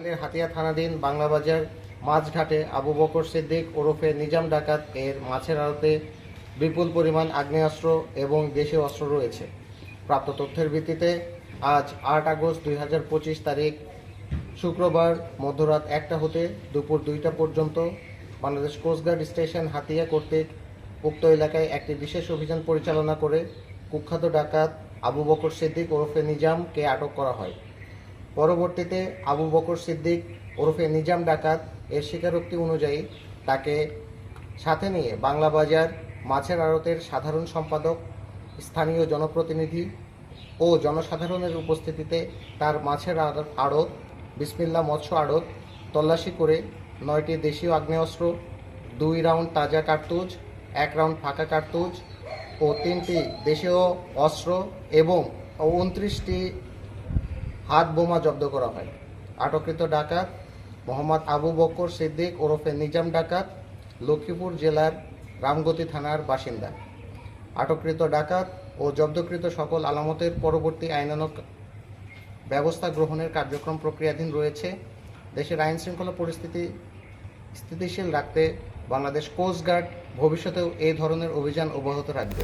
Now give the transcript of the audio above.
নোয়াখালীর হাতিয়া থানাধীন বাংলাবাজার মাছঘাটে আবু বকর সিদ্দিক ওরফে নিজাম ডাকাত এর মাছের আড়তে বিপুল পরিমাণ আগ্নেয়াস্ত্র এবং দেশীয় অস্ত্র রয়েছে। প্রাপ্ত তথ্যের ভিত্তিতে আজ আট আগস্ট দুই হাজার পঁচিশ তারিখ শুক্রবার মধ্যরাত একটা হতে দুপুর দুইটা পর্যন্ত বাংলাদেশ কোস্টগার্ড স্টেশন হাতিয়া কর্তৃক উক্ত এলাকায় একটি বিশেষ অভিযান পরিচালনা করে কুখ্যাত ডাকাত আবু বকর সিদ্দিক ওরফে নিজামকে আটক করা হয়। পরবর্তীতে আবু বকর সিদ্দিক ওরফে নিজাম ডাকাত এর স্বীকারোক্তি অনুযায়ী তাকে সাথে নিয়ে বাংলা বাজার, মাছের আড়তের সাধারণ সম্পাদক, স্থানীয় জনপ্রতিনিধি ও জনসাধারণের উপস্থিতিতে তার মাছের আড়ত, বিসমিল্লা মৎস্য আড়ত তল্লাশি করে নয়টি দেশীয় আগ্নেয়াস্ত্র, দুই রাউন্ড তাজা কার্তুজ, এক রাউন্ড ফাঁকা কার্তুজ ও তিনটি দেশীয় অস্ত্র এবং উনত্রিশটি হাত বোমা জব্দ করা হয়। আটককৃত ডাকাত মোহাম্মদ আবু বকর সিদ্দিক ওরফে নিজাম ডাকাত, লক্ষ্মীপুর জেলার রামগতি থানার বাসিন্দা। আটককৃত ডাকাত ও জব্দকৃত সকল আলামতের পরবর্তী আইনানক ব্যবস্থা গ্রহণের কার্যক্রম প্রক্রিয়াধীন রয়েছে। দেশের আইন শৃঙ্খলা পরিস্থিতি স্থিতিশীল রাখতে বাংলাদেশ কোস্টগার্ড ভবিষ্যতেও এই ধরনের অভিযান অব্যাহত রাখবে।